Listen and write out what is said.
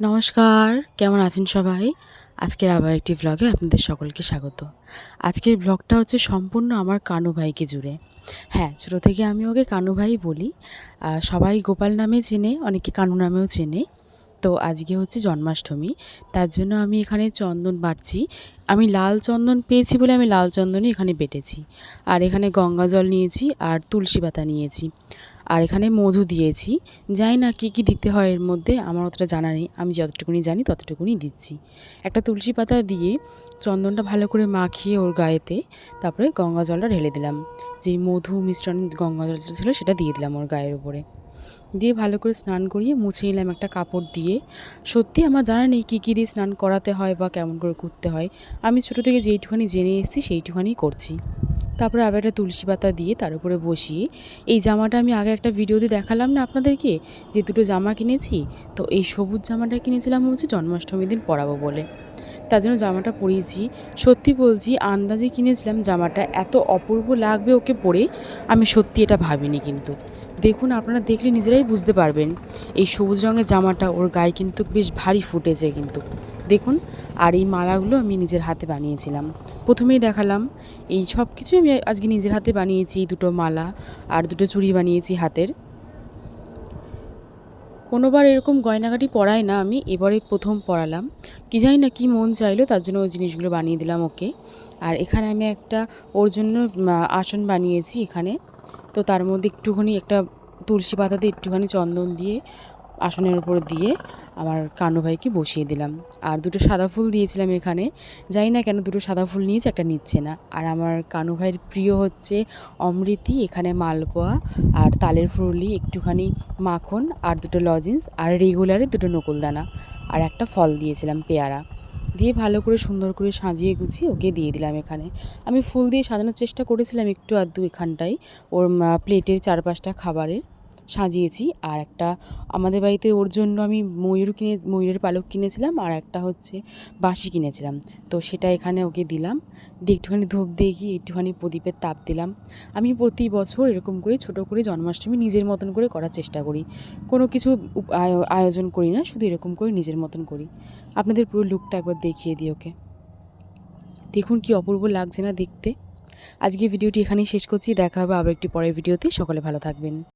নমস্কার, কেমন আছেন সবাই? আজকের আবার একটি ব্লগে আপনাদের সকলকে স্বাগত। আজকের ব্লগটা হচ্ছে সম্পূর্ণ আমার কানু ভাইকে জুড়ে। হ্যাঁ ছোটো থেকে আমি ওকে কানু ভাই বলি। সবাই গোপাল নামে চেনে, অনেকে কানু নামেও চেনে। তো আজকে হচ্ছে জন্মাষ্টমী, তার জন্য আমি এখানে চন্দন বাটছি। আমি লাল চন্দন পেয়েছি বলে আমি লাল চন্দনই এখানে বেটেছি। আর এখানে গঙ্গা জল নিয়েছি আর তুলসী পাতা নিয়েছি। আর এখানে মধু দিয়েছি। জানি না কী কী দিতে হয় এর মধ্যে, আমার অতটা জানা নেই। আমি যতটুকুনি জানি ততটুকুনি দিচ্ছি। একটা তুলসী পাতা দিয়ে চন্দনটা ভালো করে মাখিয়ে ওর গায়েতে তারপরে গঙ্গা জলটা ঢেলে দিলাম। যেই মধু মিশ্রণ গঙ্গা জলটা ছিল সেটা দিয়ে দিলাম ওর গায়ের উপরে। দিয়ে ভালো করে স্নান করিয়ে মুছে নিলাম একটা কাপড় দিয়ে। সত্যি আমার জানা নেই কী কী দিয়ে স্নান করাতে হয় বা কেমন করে করতে হয়। আমি ছোটো থেকে যেইটুখানি জেনে এসেছি সেইটুখানি করছি। তারপরে আবার একটা তুলসী পাতা দিয়ে তার উপরে বসিয়ে, এই জামাটা আমি আগে একটা ভিডিওতে দেখালাম না আপনাদেরকে, যে দুটো জামা কিনেছি, তো এই সবুজ জামাটা কিনেছিলাম হচ্ছে জন্মাষ্টমীর দিন পরাবো বলে। তার জন্য জামাটা পরিয়েছি। সত্যি বলছি, আন্দাজে কিনেছিলাম জামাটা, এত অপূর্ব লাগবে ওকে পরে, আমি সত্যি এটা ভাবিনি কিন্তু। দেখুন, আপনারা দেখলে নিজেরাই বুঝতে পারবেন, এই সবুজ রঙের জামাটা ওর গায়ে কিন্তু বেশ ভারী ফুটেছে কিন্তু। দেখুন, আর এই মালাগুলো আমি নিজের হাতে বানিয়েছিলাম। প্রথমেই দেখালাম, এই সব কিছু আমি আজকে নিজের হাতে বানিয়েছি দুটো মালা আর দুটো চুড়ি বানিয়েছি হাতের। কোনোবার এরকম গয়নাগাটি পরাই না আমি, এবারে প্রথম পরালাম। কি জানি না কি মন চাইলো, তার জন্য ওই জিনিসগুলো বানিয়ে দিলাম ওকে। আর এখানে আমি একটা, ওর জন্য আসন বানিয়েছি এখানে। তো তার মধ্যে একটুখানি একটা তুলসী পাতা দিয়ে একটুখানি চন্দন দিয়ে আসনের উপর দিয়ে আমার কানু ভাইকে বসিয়ে দিলাম। আর দুটো সাদা ফুল দিয়েছিলাম এখানে। জানি না কেন দুটো সাদা ফুল নিয়েছে, একটা নিচ্ছে না। আর আমার কানু ভাইয়ের প্রিয় হচ্ছে অমৃতি, এখানে মালপোয়া আর তালের ফুরলি, একটুখানি মাখন আর দুটো লজেন্স আর রেগুলারে দুটো নকুলদানা আর একটা ফল দিয়েছিলাম পেয়ারা। দিয়ে ভালো করে সুন্দর করে সাজিয়ে গুছিয়ে ওকে দিয়ে দিলাম এখানে। আমি ফুল দিয়ে সাজানোর চেষ্টা করেছিলাম একটু আধটু এখানটায়, ওর প্লেটের চারপাশটা খাবারের। সাজিয়েছি। আর একটা আমাদের বাড়িতে ওর জন্য আমি ময়ূর কিনে, ময়ূরের পালক কিনেছিলাম, আর একটা হচ্ছে বাঁশি কিনেছিলাম। তো সেটা এখানে ওকে দিলাম। দিয়ে একটুখানি ধূপ দিয়ে গিয়ে একটুখানি প্রদীপের তাপ দিলাম। আমি প্রতি বছর এরকম করে ছোট করে জন্মাষ্টমী নিজের মতন করে করার চেষ্টা করি। কোনো কিছু আয়োজন করি না, শুধু এরকম করে নিজের মতন করি। আপনাদের পুরো লুকটা একবার দেখিয়ে দিই ওকে। দেখুন কি অপূর্ব লাগছে না দেখতে। আজকে ভিডিওটি এখানেই শেষ করছি। দেখা হবে আবার একটি পরের ভিডিওতে। সকলে ভালো থাকবেন।